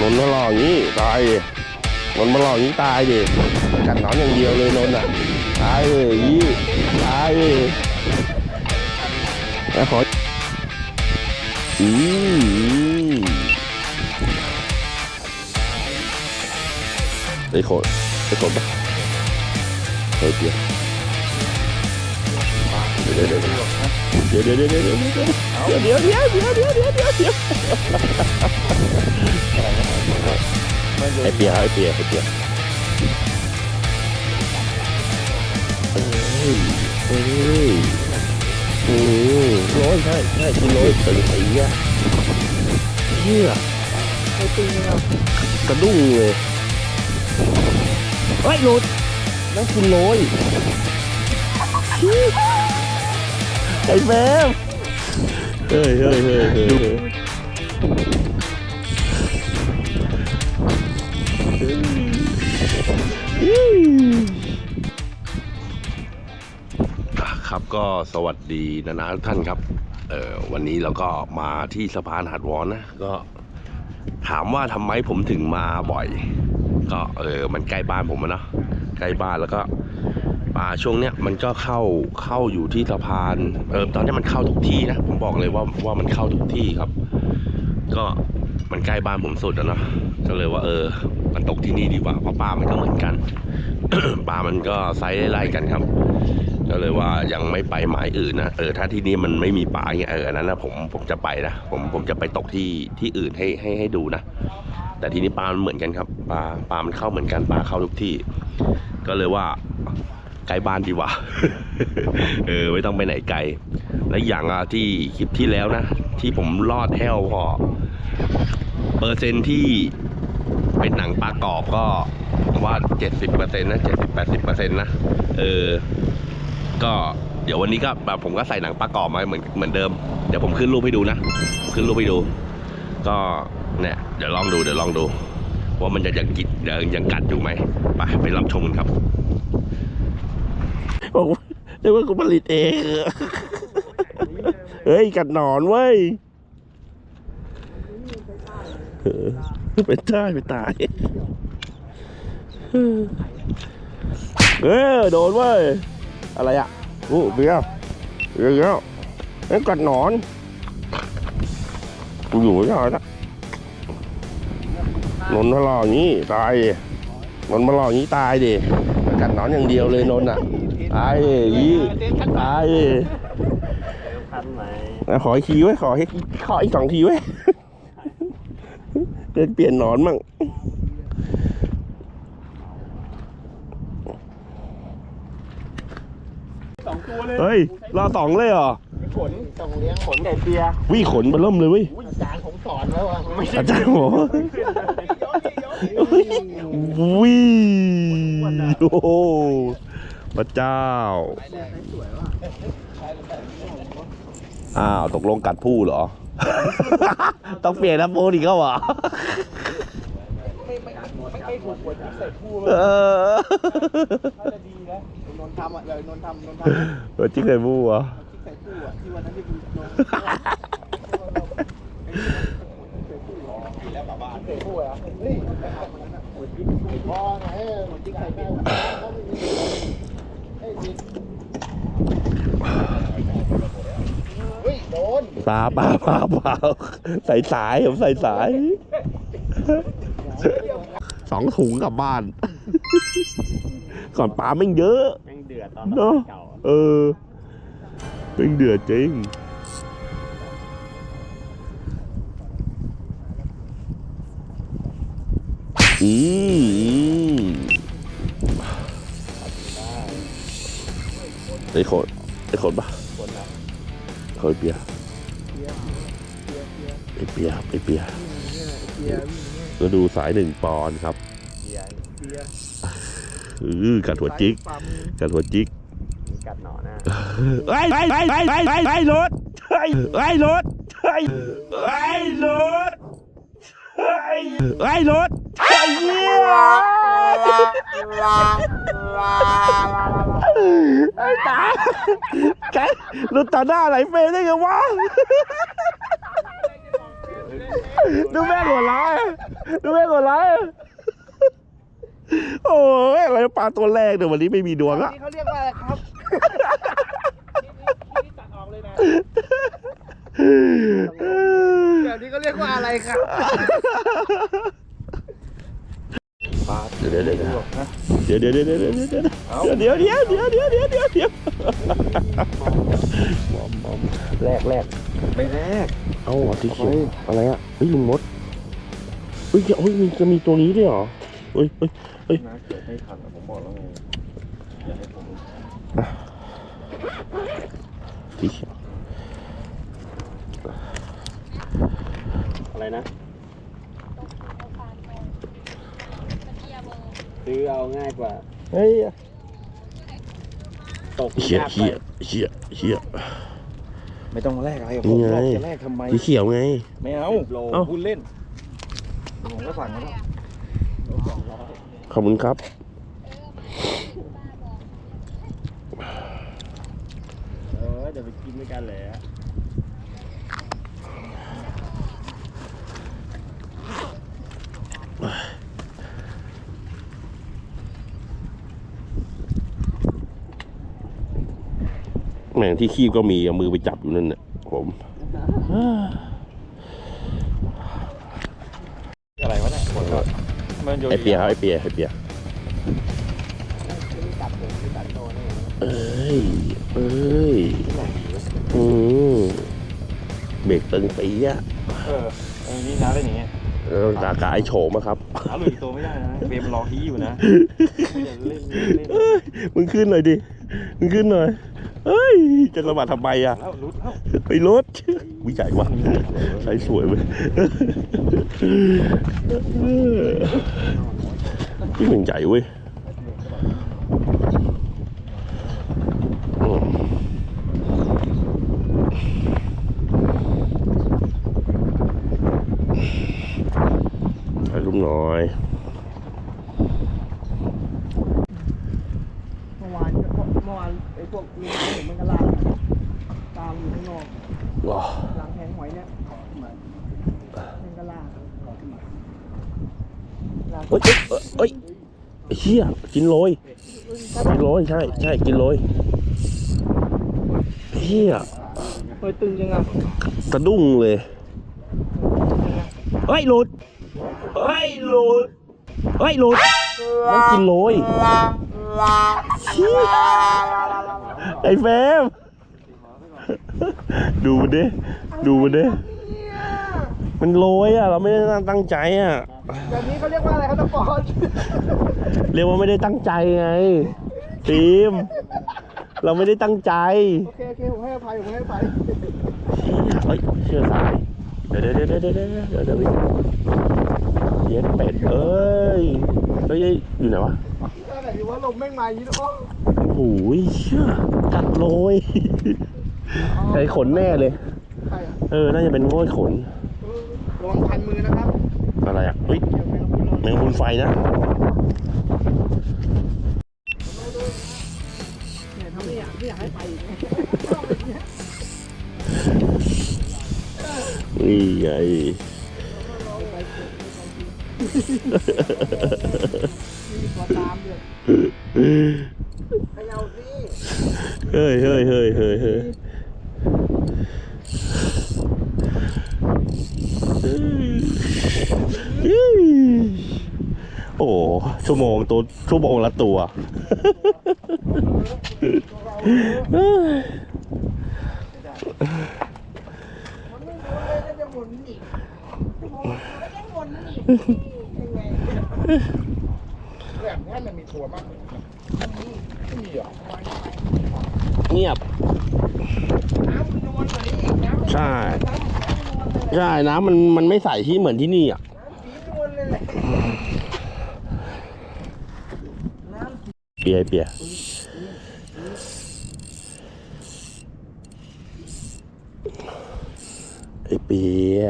นนมาหลอกงี้ตายดินนมาหลอกงี้ตายดิกัดหนอนอย่างเดียวเลยนนอะตายเลยยี่ตายเลยแล้วขออืมไอ้ขดไอ้โขดปะเฮ้ยเดี๋ยวเดี๋ยวเดี๋ยว เดี๋ยวเดี๋ยวเดี๋ยวเดี๋ยวเดี๋ยวเดี๋ยวเดี๋ยวเดี๋ยวเดี๋ยวเดี๋ยวเดี๋ยวเดี๋ยวไอ้เปียไอ้เปียไอ้เปียเอ้ยเอ้ยอืมโรยใช่ใช่กินโรยตึงไอ้เหี้ยเหี้ยกระดุ้งเลยเฮ้ยหลุดนั่นกินโรย ไอ้แมมเฮ้ยเฮ้ยเฮ้ยเฮ้ยครับก็สวัสดีนะนะทุกท่านครับ เอ่อวันนี้เราก็มาที่สะพานหัดวอนนะ ก็ถามว่าทำไมผมถึงมาบ่อย ก็เออมันใกล้บ้านผมอะเนาะใกล้บ้านแล้วก็ ป่าช่วงเนี้ยมันก็เข้าเข้าอยู่ที่สะพานเออตอนนี้มันเข้าทุกที่นะผมบอกเลยว่าว่ามันเข้าทุกที่ครับ ก็มันใกล้บ้านผมสุดอะเนาะก็เลยว่าเออ มันตกที่นี่ดีกว่าเพราะปลามันก็เหมือนกันปลามันก็ไซส์ไล่กันครับ ก็เลยว่ายังไม่ไปหมายอื่นนะเออถ้าที่นี่มันไม่มีปลาอย่าเงี้ยเอออันนั้นนะผมผมจะไปนะผมผมจะไปตกที่ที่อื่นให้ให้ให้ดูนะแต่ทีนี้ปลามันเหมือนกันครับปลาปลามันเข้าเหมือนกันปลาเข้าทุกที่ ก็เลยว่า ไกลบ้านดีกว่า เออไม่ต้องไปไหนไกล และอย่างอะที่คลิปที่แล้วนะ ที่ผมรอดแห้วพอ เปอร์เซ็นต์ที่เป็นหนังปลากรอบก็ว่าเจ็ดสิบเปอร์เซ็นต์นะเจ็ดสิบแปดสิบเปอร์เซ็นต์นะเออ ก็เดี๋ยววันนี้ก็แบบผมก็ใส่หนังปลากรอบมาเหมือนเหมือนเดิม เดี๋ยวผมขึ้นรูปให้ดูนะ ขึ้นรูปให้ดู ก็เนี่ยเดี๋ยวลองดูเดี๋ยวลองดู ว่ามันจะยังกินยังยังกัดอยู่ไหมไปไปรับชมกันครับ บอกว่าเรียกว่ากูผลิตเอง เฮ้ย กัดหนอนเว้ยเออเป็นได้เป็นตายเออโดนเว้ย อะไรอะโอ้เบี้ยวเบี้ยวเฮ้ยวไอ้กัดหนอนกูอยู่ไม่ได้ละนนท์มาหลอกอย่างนี้ตายดินนท์มาหลอกอย่างนี้ตายดิกัดหนอนอย่างเดียวเลยนนอะ ตายดิยี่ตายดิทันไหมอะขออีกทีไว้ยขอให้ขออีกสองทีไว้ยเดินเปลี่ยนหนอนมั่งสองตัวเลยเฮ้ยรอสองเลยเหรอขนต้องเลี้ยงขนไก่เปียวิขนมันเริ่มเลยเว้ยอาจารย์ผมสอนแล้วว่าไม่ใช่อาจารย์บอกว่าวิโอ้โห พระเจ้า อ้าว ตกลงกัดผู้เหรอ ต้องเปลี่ยนนะโปรอีกแล้วเหรอไม่ไม่ไม่ถูกกว่าที่ใส่คู่เออถ้าจะดีนะนนทำอะเดี๋ยวนนทำนนทำเออจิ๊กเลยผู้เหรอที่ใส่คู่อะที่วันนั้นที่คุณลงแล้วบ้าบ้านใส่คู่อะเฮ้ยพอไงเหมือนจิ๊กใส่คู่เฮ้ยโดน ปลาปลาปลาปลาใส่สายผมใส่สายสองถุงกลับบ้าน ก่อนปลาไม่งเยอะแม่งเดือดตอนเนาะเออเป็นเดือดจริงอืม ไอ้โขดไอ้โขดปะคนละโขดเปียไอ้เปียไอเปียเปียก็ดูสายหนึ่งปอนด์ครับเปียเปียอือกัดหัวจิกกัดหัวจิกกัดหนอนะไอ้ไอ้ไอ้ไอ้ไอ้ไอ้ไอ้รถไอ้ไอ้รถไอ้ไอ้รถไอ้รถไอ้เหี้ยไอ้ตา แกรถต่อหน้าไหลเฟรได้ไงวะ ดูแม่หัวเร้อยดูแม่หัวเราะโอ้ยอะไรปลาตัวแรกเดี๋ยววันนี้ไม่มีดวงอะนี่เขาเรียกว่าอะไรครับแบบนี้เขาเรียกว่าอะไรครับเดี๋ยวเดี๋ยวเดี๋ยวเดี๋ยวเดี๋ยวเดี๋ยวเดี๋ยวเดี๋ยวเดี๋ยวเดี๋ยวเดี๋ยวเดี๋ยวเดี๋ยวเดี๋ยวเดี๋ยวมอมมอมแรกแรกไม่แรกเอ้าสีเขียวอะไรอะเฮ้ยลุงมดเฮ้ยเฮ้ยมีจะมีตัวนี้ด้วยเหรอเฮ้ยเฮ้ยเฮ้ยเกิดไม่ทันผมบอกแล้วไงอย่าให้ผมสีเขียวอะไรนะ ซื้อเอาง่ายกว่า เฮ้ยตกเหี้ยยากไปเหี้ยเหี้ยเหี้ยไม่ต้องแลกอะไรกับนี่ผมไงหรอกจะแลกทำไมสีเขียวไง ไม่เอาโลเอ้า พูดเล่นผมก็สั่งมาแล้วขอบคุณครับ เออเดี๋ยวไปกินด้วยกันแหละ แม่งที่คีบก็มีเอามือไปจับอยู่นั่นน่ะผมอะไรวะเนี่ยหมดแล้วมันโยนไอเปียครับไอเปียไอเปียตัดผมที่ตัดโตนี่เอ้ยเอ้ยอืมเบรกตึงปีอะเออเออนี่น้าเล่นอย่างเงี้ยเออกากาไอโฉมอะครับหาหลุยโตไม่ได้นะเฟรมรอฮีอยู่นะอย่าเล่นเล่นเอ้ยมึงขึ้นหน่อยดิมึงขึ้นหน่อย เฮ้ย จะสะบัดทำไมอะแล้วรุดแล้วไปรถวิจัยวะใช้สวยเว้ยพี่หนึ่งใหญ่เว้ยอืมถ่ายรูปหน่อย เมื่อวานก็เมื่อวานไอ้พวกลุงเห็นมันก็ลากตามอยู่ข้างนอกหลังแผงหอยเนี่ยมันก็ลากลากเฮ้ยเอ้ยเอ้ยไอ้เชี่ยกินโรยกินโรยใช่ใช่กินโรยเฮียเฮ้ยตึงจังอะสะดุ้งเลยเฮ้ยหลุดเฮ้ยหลุดเฮ้ยหลุดนั่นกินโรยเชี่ย ไอ้แฟมดูมันดิ ดูมันดิ มันโรยอะ เราไม่ได้ตั้งใจอะ แบบนี้เขาเรียกว่าอะไรครับตะปอนเรียกว่าไม่ได้ตั้งใจไงทีม เราไม่ได้ตั้งใจ โอเคโอเคผมให้อภัยผมให้อภัยเฮ้ยเชื่อสาย เดี๋ยวเดี๋ยวเดี๋ยวเดี๋ยวเดี๋ยวเดี๋ยวเดี๋ยวเย็นเป็ดเอ้ยเฮ้ยอยู่ไหนวะ ดีว่าลมแม่งมาอย่างนี้โอ้โอ้โหเชื่อกัดโรยไอ้ขนแน่เลย ใครอะเออ น่าจะเป็นโง่ยขนระวังพันมือนะครับอะไรอะเฮ้ยเดี๋ยวแมงมุมเรา แมงมุมไฟนะ เนี่ยทำไม่อยากไม่อยากให้ไปอีกนี่ไงมี ตัวตามเลยขยาสิเฮ้ยเฮ้ยเฮ้ยเฮ้ยเฮ้ยโอ้ชั่วโมงตัวชั่วโมงละตัว มันไม่หมุนเลยจะหมุนอีกก็จะหมุนอีก ยังไงแบบนี้มันมีตัวมากเลยไม่มีเหรอเงียบ น้ำมันนวลกว่านี้อีกน้ำใช่ น้ำใช่น้ำมันมันไม่ใสที่เหมือนที่นี่อะสีนวลเลยแหละน้ำเปียเปียไอเปีย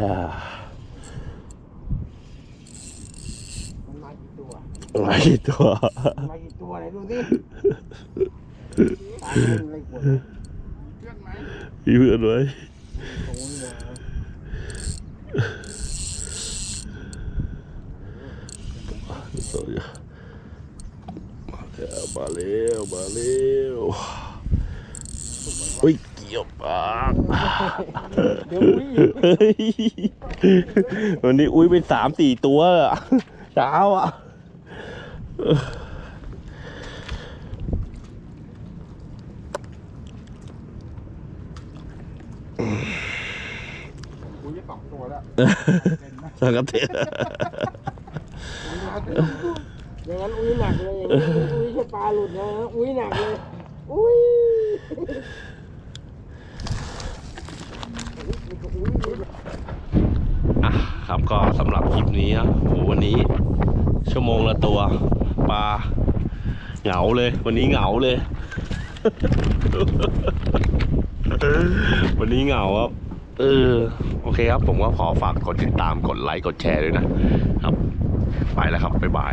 มันมากี่ตัว มากี่ตัวมันมากี่ตัวไหนดูสิตายแล้วอะไรกว่ามีเพื่อนไว้โอ้ยมาเร็วมาเร็วอุ้ยเกี่ยวปากเดี๋ยวอุ้ยเฮ้ยวันนี้อุ้ยเป็นสามสี่ตัวอะเช้าอะ อุ้ยสองตัวแล้วสังกะเทศอย่างนั้นอุ้ยหนักเลยอย่างนี้อุ้ยจะปลาหลุดนะอุ้ยหนักเลยอุ้ยอะครับก็สำหรับคลิปนี้นะโหวันนี้ ชั่วโมงละตัว ปลาเหงาเลย วันนี้เหงาเลย วันนี้เหงาครับเออโอเคครับ ผมก็ขอฝากกดติดตามกดไลค์กดแชร์ด้วยนะครับ ไปแล้วครับ บ๊ายบาย